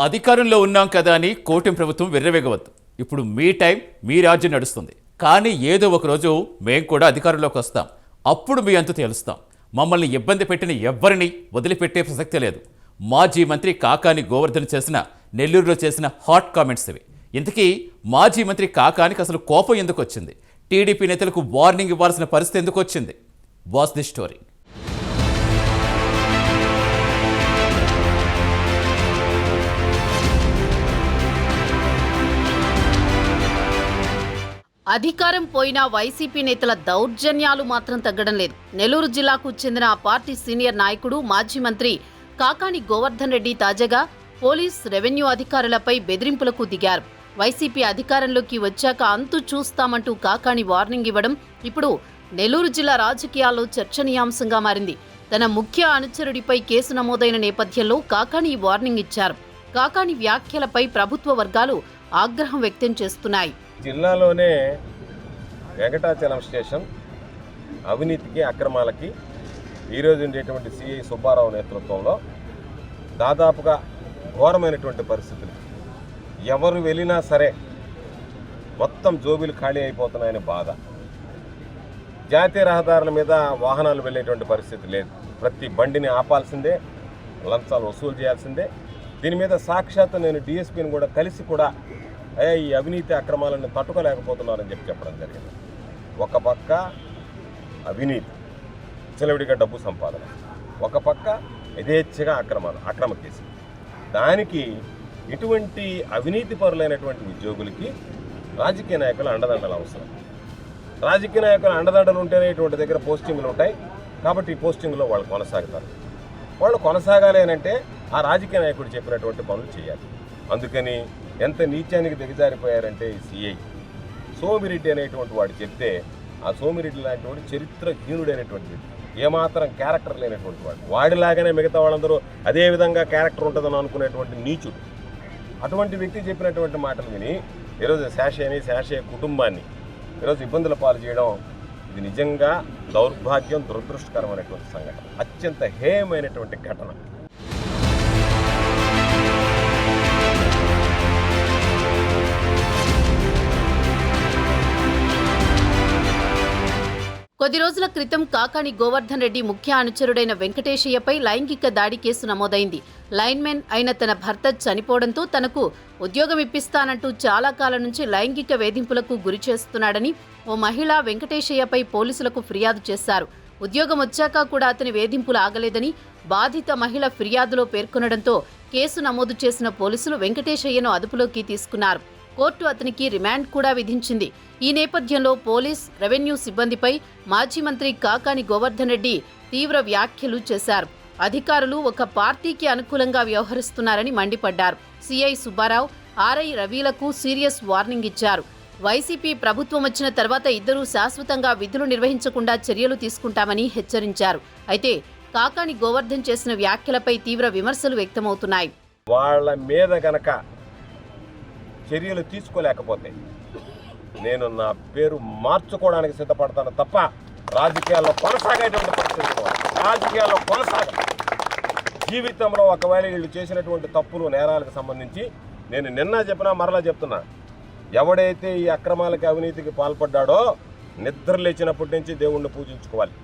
అధికారంలో ఉన్నాం కదా అని కోటం ప్రభుత్వం వెర్రవేగవద్దు. ఇప్పుడు మీ టైం మీ రాజ్యం నడుస్తుంది. కానీ ఏదో ఒక రోజు మేం కూడా అధికారంలోకి వస్తాం. అప్పుడు మీ అంతు తేలుస్తాం. మమ్మల్ని ఇబ్బంది పెట్టిన ఎవ్వరిని వదిలిపెట్టే ప్రసక్తి లేదు. మాజీ మంత్రి కాకాని గోవర్ధన్ చేసిన నెల్లూరులో చేసిన హాట్ కామెంట్స్ ఇవి. ఇంతకీ మాజీ మంత్రి కాకానికి అసలు కోపం ఎందుకు వచ్చింది? టీడీపీ నేతలకు వార్నింగ్ ఇవ్వాల్సిన పరిస్థితి ఎందుకు వచ్చింది? Was the story. అధికారం పోయినా వైసీపీ నేతల దౌర్జన్యాలు మాత్రం తగ్గడం లేదు. నెల్లూరు జిల్లాకు చెందిన ఆ పార్టీ సీనియర్ నాయకుడు మాజీ మంత్రి కాకాని గోవర్ధన్ రెడ్డి తాజాగా పోలీస్ రెవెన్యూ అధికారులపై బెదిరింపులకు దిగారు. వైసీపీ అధికారంలోకి వచ్చాక అంతు చూస్తామంటూ కాకాని వార్నింగ్ ఇవ్వడం ఇప్పుడు నెల్లూరు జిల్లా రాజకీయాల్లో చర్చనీయాంశంగా మారింది. తన ముఖ్య అనుచరుడిపై కేసు నమోదైన నేపథ్యంలో కాకాని వార్నింగ్ ఇచ్చారు. కాకాని వ్యాఖ్యలపై ప్రభుత్వ వర్గాలు ఆగ్రహం వ్యక్తం చేస్తున్నాయి. జిల్లాలోనే వెంకటాచలం స్టేషన్ అవినీతికి అక్రమాలకి ఈరోజు ఉండేటువంటి సిఐ సుబ్బారావు నేతృత్వంలో దాదాపుగా ఘోరమైనటువంటి పరిస్థితులు. ఎవరు వెళ్ళినా సరే మొత్తం జోబీలు ఖాళీ అయిపోతున్నాయని బాధ. జాతీయ రహదారుల మీద వాహనాలు వెళ్ళేటువంటి పరిస్థితి లేదు. ప్రతి బండిని ఆపాల్సిందే లంచాలు వసూలు చేయాల్సిందే. దీని మీద సాక్షాత్తు నేను డిఎస్పీని కూడా కలిసి కూడా అయ్యా ఈ అవినీతి అక్రమాలను తట్టుకోలేకపోతున్నారని చెప్పి చెప్పడం జరిగింది. ఒక పక్క అవినీతి చిలవిడిగా డబ్బు సంపాదన ఒక పక్క యథేచ్ఛగా అక్రమాలు అక్రమ కేసు దానికి ఇటువంటి అవినీతి పరులైనటువంటి ఉద్యోగులకి రాజకీయ నాయకులు అండదండలు అవసరం. రాజకీయ నాయకులు అండదండలు ఉంటేనే ఇటువంటి దగ్గర పోస్టింగ్లు ఉంటాయి. కాబట్టి ఈ పోస్టింగ్లో వాళ్ళు కొనసాగుతారు. వాళ్ళు కొనసాగాలి అంటే ఆ రాజకీయ నాయకుడు చెప్పినటువంటి పనులు చేయాలి. అందుకని ఎంత నీచానికి దిగజారిపోయారంటే ఈ సిఐ. సోమిరెడ్డి అనేటువంటి వాడు చెప్తే ఆ సోమిరెడ్డి లాంటి వాడు చరిత్రహీనుడైనటువంటి వ్యక్తి. ఏమాత్రం క్యారెక్టర్ లేనటువంటి వాడు. వాడిలాగానే మిగతా వాళ్ళందరూ అదే విధంగా క్యారెక్టర్ ఉంటుందని అనుకునేటువంటి నీచుడు. అటువంటి వ్యక్తి చెప్పినటువంటి మాటలు విని ఈరోజు శాషయ్యని శాషయ్య కుటుంబాన్ని ఈరోజు ఇబ్బందుల పాలు చేయడం ఇది నిజంగా దౌర్భాగ్యం దురదృష్టకరమైనటువంటి సంఘటన. అత్యంత హేయమైనటువంటి ఘటన. కొద్ది రోజుల క్రితం కాకాణి గోవర్ధన్ రెడ్డి ముఖ్య అనుచరుడైన వెంకటేశయ్యపై లైంగిక దాడి కేసు నమోదైంది. లైన్మెన్ అయిన తన భర్త చనిపోవడంతో తనకు ఉద్యోగం ఇప్పిస్తానంటూ చాలా కాలం నుంచి లైంగిక వేధింపులకు గురి చేస్తున్నాడని ఓ మహిళ వెంకటేశయ్యపై పోలీసులకు ఫిర్యాదు చేశారు. ఉద్యోగం వచ్చాక కూడా అతని వేధింపులు ఆగలేదని బాధిత మహిళ ఫిర్యాదులో పేర్కొనడంతో కేసు నమోదు చేసిన పోలీసులు వెంకటేశయ్యను అదుపులోకి తీసుకున్నారు. కోర్టు అతనికి రిమాండ్ కూడా విధించింది. ఈ నేపథ్యంలో పోలీస్ రెవెన్యూ సిబ్బందిపై మాజీ మంత్రి కాకాని గోవర్ధన్ రెడ్డి తీవ్ర వ్యాఖ్యలు చేశారు. అధికారులు ఒక పార్టీకి అనుకూలంగా వ్యవహరిస్తున్నారని మండిపడ్డారు. సిఐ సుబ్బారావు ఆర్ఐ రవిలకు సీరియస్ వార్నింగ్ ఇచ్చారు. వైసీపీ ప్రభుత్వం వచ్చిన తర్వాత ఇద్దరూ శాశ్వతంగా విధులు నిర్వహించకుండా చర్యలు తీసుకుంటామని హెచ్చరించారు. అయితే కాకాని గోవర్ధన్ చేసిన వ్యాఖ్యలపై తీవ్ర విమర్శలు వ్యక్తమవుతున్నాయి. వాళ్ళ మీద గనక చర్యలు తీసుకోలేకపోతే నేను నా పేరు మార్చుకోవడానికి సిద్ధపడతాను తప్ప రాజకీయాల్లో కొనసాగేటువంటి పరిస్థితి రాజకీయాల్లో కొనసాగ. జీవితంలో ఒకవేళ వీళ్ళు చేసినటువంటి తప్పులు నేరాలకు సంబంధించి నేను నిన్న చెప్పినా మరలా చెప్తున్నా. ఎవడైతే ఈ అక్రమాలకి అవినీతికి పాల్పడ్డాడో నిద్ర లేచినప్పటి నుంచి దేవుణ్ణి పూజించుకోవాలి.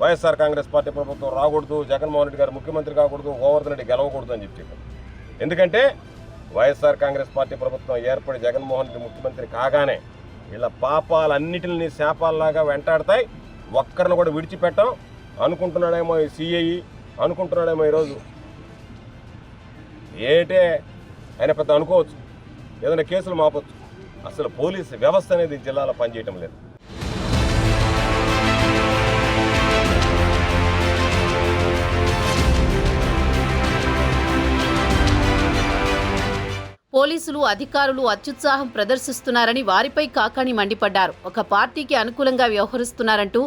వైఎస్ఆర్ కాంగ్రెస్ పార్టీ ప్రభుత్వం రాకూడదు జగన్మోహన్ రెడ్డి గారు ముఖ్యమంత్రి కాకూడదు గోవర్ధన్ రెడ్డి గెలవకూడదు అని చెప్పి చెప్పారు. ఎందుకంటే వైఎస్ఆర్ కాంగ్రెస్ పార్టీ ప్రభుత్వం ఏర్పడి జగన్మోహన్ రెడ్డి ముఖ్యమంత్రి కాగానే వీళ్ళ పాపాలన్నిటిని శాపాల్లాగా వెంటాడతాయి. ఒక్కరిని కూడా విడిచిపెట్టం. అనుకుంటున్నాడేమో ఈ సిఐ అనుకుంటున్నాడేమో ఈరోజు. ఏటే ఆయన పెద్ద అనుకోవచ్చు. ఏదైనా కేసులు మాపొచ్చు. అసలు పోలీసు వ్యవస్థ అనేది ఈ జిల్లాలో పనిచేయటం లేదు. పోలీసులు అధికారులు అత్యుత్సాహం ప్రదర్శిస్తున్నారని వారిపై కాకాని మండిపడ్డారు. ఒక పార్టీకి అనుకూలంగా వ్యవహరిస్తున్నారంటూ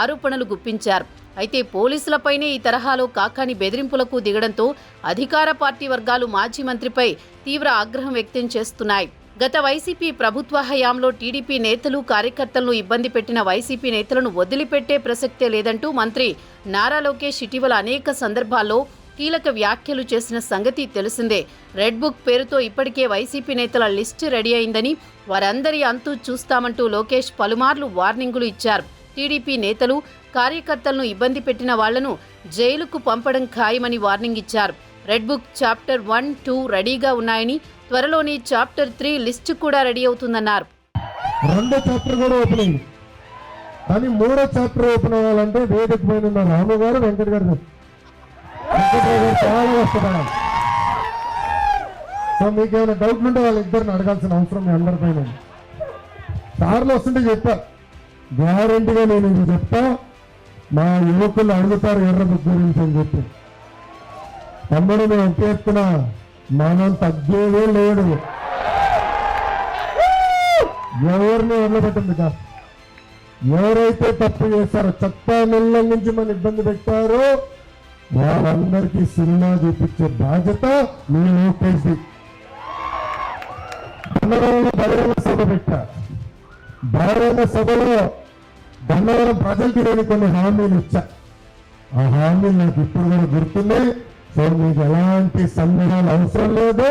ఆరోపణలు గుప్పించారు. అయితే పోలీసులపైనే ఈ తరహాలో కాకాని బెదిరింపులకు దిగడంతో అధికార పార్టీ వర్గాలు మాజీ మంత్రిపై తీవ్ర ఆగ్రహం వ్యక్తం చేస్తున్నాయి. గత వైసీపీ ప్రభుత్వ హయాంలో టీడీపీ నేతలు కార్యకర్తలను ఇబ్బంది పెట్టిన వైసీపీ నేతలను వదిలిపెట్టే ప్రసక్తే లేదంటూ మంత్రి నారా లోకేష్ ఇటీవల అనేక సందర్భాల్లో కీలక వ్యాఖ్యలు చేసిన సంగతి తెలిసిందే. రెడ్ బుక్ పేరుతో ఇప్పటికే వైసీపీ నేతల లిస్టు రెడీ అయిందని వారందరి అంతు చూస్తామంటూ లోకేష్ పలుమార్లు వార్నింగులు ఇచ్చారు. టీడీపీ నేతలు కార్యకర్తలను ఇబ్బంది పెట్టిన వాళ్ళను జైలుకు పంపడం ఖాయమని వార్నింగ్ ఇచ్చారు. Red book chapter one two రెడీగా ఉన్నాయని త్వరలోనే చాప్టర్ త్రీ లిస్టు కూడా రెడీ అవుతుందన్నారు. రెండో చాప్టర్ కూడా ఓపెన్ అయింది కానీ మూడో చాప్టర్ ఓపెన్ అవ్వాలంటే వేదిక పైన రాము గారు వెంకట గారు వెంకటరావు గారు సో మీకు ఏమైనా డౌట్లు ఉంటే వాళ్ళిద్దరిని అడగాల్సిన అవసరం మీ అందరిపైన సార్లు వస్తుంటే చెప్పా. గ్యారంటీగా నేను ఇది చెప్తా. మా యువకులు అడుగుతారు ఎర్ర గురించి అని చెప్పి. తమ్ముడు మేము ఎంత ఎత్తున మనం తగ్గేదే లేడు. ఎవరిని వదిలిపెట్టింది కాదు. ఎవరైతే తప్పు చేస్తారో చట్టాల నుంచి మన ఇబ్బంది పెట్టారో వాళ్ళందరికీ సినిమా చూపించే బాధ్యత మీ లోకేష్ది ధనవరం బహిరంగ సభ పెట్టా. బహిరంగ సభలో ధనవరం ప్రజలకి నేను కొన్ని హామీలు ఇచ్చా. ఆ హామీలు నాకు ఇప్పుడు కూడా గుర్తుంది. సో మీకు ఎలాంటి సందేహాలు అవసరం లేదు.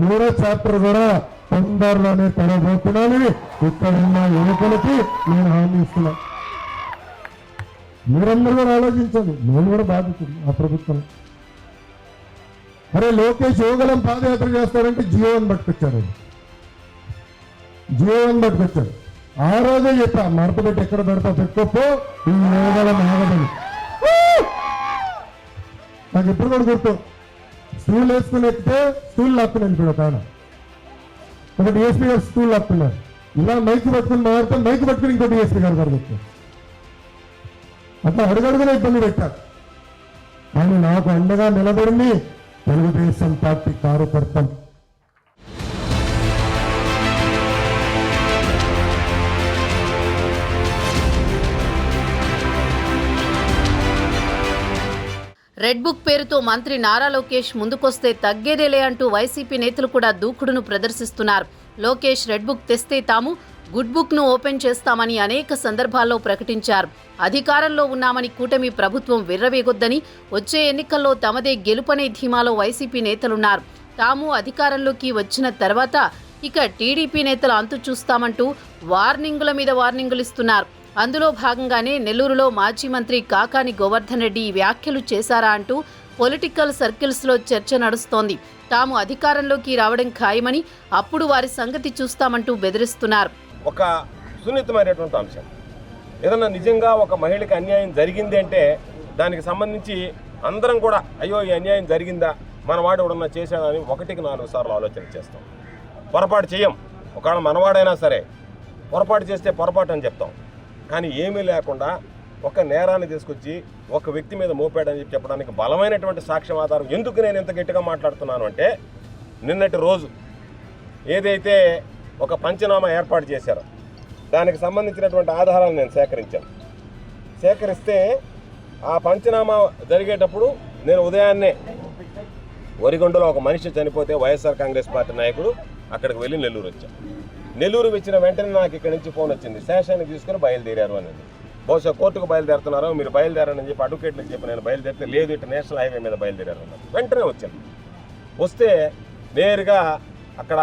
మూడో చాప్టర్ కూడా తొందరలోనే తెరబోతున్నానని ఇక్కడ ఉన్న యువకులకి నేను హామీ ఇస్తున్నాను మీరందరూ కూడా ఆలోచించండి. నేను కూడా బాధితుంది ఆ ప్రభుత్వం. అరే లోకేష్ యోగలం పాదయాత్ర చేస్తారంటే జియోని పట్టుకొచ్చారు ఆయన. జియోని పట్టుకొచ్చారు. ఆ రోజే చెప్పా మడత పెట్టి ఎక్కడ పెడతా పెట్టుకోపో ఈ యోగలం ఆగదని. నాకు ఎప్పుడు కూడా గుర్తు. స్టూల్ వేసుకుని ఎక్కితే స్టూల్ లాక్కుని వెళ్ళిపోయాడు తాను ఒక డిఎస్పీ గారు స్టూల్ లాక్కున్నారు. ఇలా మైక్ పట్టుకుని మారితే మైక్ పట్టుకుని ఇంకో డిఎస్పీ గారు గారు అట్లా అడుగడుగున ఇబ్బంది పెట్టారు. కానీ నాకు అండగా నిలబడింది తెలుగుదేశం పార్టీ కార్యకర్తలు. రెడ్ బుక్ పేరుతో మంత్రి నారా లోకేష్ ముందుకొస్తే తగ్గేదేలే అంటూ వైసీపీ నేతలు కూడా దూకుడును ప్రదర్శిస్తున్నారు. లోకేష్ రెడ్ బుక్ తెస్తే తాము గుడ్ బుక్ను ఓపెన్ చేస్తామని అనేక సందర్భాల్లో ప్రకటించారు. అధికారంలో ఉన్నామని కూటమి ప్రభుత్వం విర్రవేగొద్దని వచ్చే ఎన్నికల్లో తమదే గెలుపనే ధీమాలో వైసీపీ నేతలున్నారు. తాము అధికారంలోకి వచ్చిన తర్వాత ఇక టీడీపీ నేతలు అంతు చూస్తామంటూ వార్నింగుల మీద వార్నింగులు ఇస్తున్నారు అందులో భాగంగానే నెల్లూరులో మాజీ మంత్రి కాకాని గోవర్ధన్ రెడ్డి వ్యాఖ్యలు చేశారా అంటూ పొలిటికల్ సర్కిల్స్లో చర్చ నడుస్తోంది. తాము అధికారంలోకి రావడం ఖాయమని అప్పుడు వారి సంగతి చూస్తామంటూ బెదిరిస్తున్నారు. ఒక సున్నితమైనటువంటి అంశం. ఏదన్నా నిజంగా ఒక మహిళకి అన్యాయం జరిగింది అంటే దానికి సంబంధించి అందరం కూడా అయ్యో ఈ అన్యాయం జరిగిందా? మన వాడు ఎవడన్నా చేశాడని ఒకటికి నాలుగు సార్లు ఆలోచన చేస్తాం. పొరపాటు చేయం. ఒకవేళ మనవాడైనా సరే పొరపాటు చేస్తే పొరపాటు అని చెప్తాం. కానీ ఏమీ లేకుండా ఒక నేరాన్ని తీసుకొచ్చి ఒక వ్యక్తి మీద మోపాడని చెప్పి చెప్పడానికి బలమైనటువంటి సాక్ష్యం ఆధారం ఎందుకు నేను ఇంత గట్టిగా మాట్లాడుతున్నాను అంటే నిన్నటి రోజు ఏదైతే ఒక పంచనామా ఏర్పాటు చేశారు. దానికి సంబంధించినటువంటి ఆధారాలు నేను సేకరించాను. సేకరిస్తే ఆ పంచనామా జరిగేటప్పుడు నేను ఉదయాన్నే వరిగొండలో ఒక మనిషి చనిపోతే వైఎస్ఆర్ కాంగ్రెస్ పార్టీ నాయకుడు అక్కడికి వెళ్ళి నెల్లూరు వచ్చాను నెల్లూరు వచ్చిన వెంటనే నాకు ఇక్కడి నుంచి ఫోన్ వచ్చింది శేషాన్ని తీసుకుని బయలుదేరారు అని బహుశా కోర్టుకు బయలుదేరుతున్నారు మీరు బయలుదేరని చెప్పి అడ్వకేట్లకు చెప్పి నేను బయలుదేరితే లేదు ఇటు నేషనల్ హైవే మీద బయలుదేరారు వెంటనే వచ్చాను. వస్తే నేరుగా అక్కడ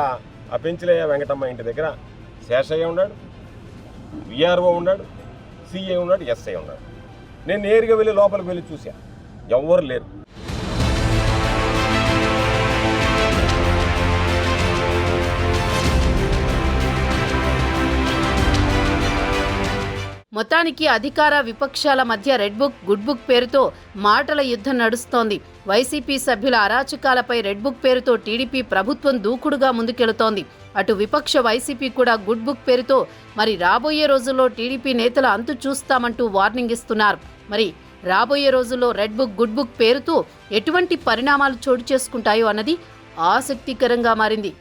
ఆ పెంచలయ్య వెంకటమ్మ ఇంటి దగ్గర శేషయ్య ఉన్నాడు విఆర్ఓ ఉన్నాడు సిఏ ఉన్నాడు ఎస్ఐ ఉన్నాడు. నేను నేరుగా వెళ్ళి లోపలికి వెళ్ళి చూసా ఎవ్వరు లేరు. మొత్తానికి అధికార విపక్షాల మధ్య రెడ్ బుక్ గుడ్ బుక్ పేరుతో మాటల యుద్ధం నడుస్తోంది. వైసీపీ సభ్యుల అరాచకాలపై రెడ్ బుక్ పేరుతో టీడీపీ ప్రభుత్వం దూకుడుగా ముందుకెళుతోంది. అటు విపక్ష వైసీపీ కూడా గుడ్ బుక్ పేరుతో మరి రాబోయే రోజుల్లో టీడీపీ నేతల అంతు చూస్తామంటూ వార్నింగ్ ఇస్తున్నారు. మరి రాబోయే రోజుల్లో రెడ్ బుక్ గుడ్ బుక్ పేరుతో ఎటువంటి పరిణామాలు చోటు చేసుకుంటాయో అన్నది ఆసక్తికరంగా మారింది.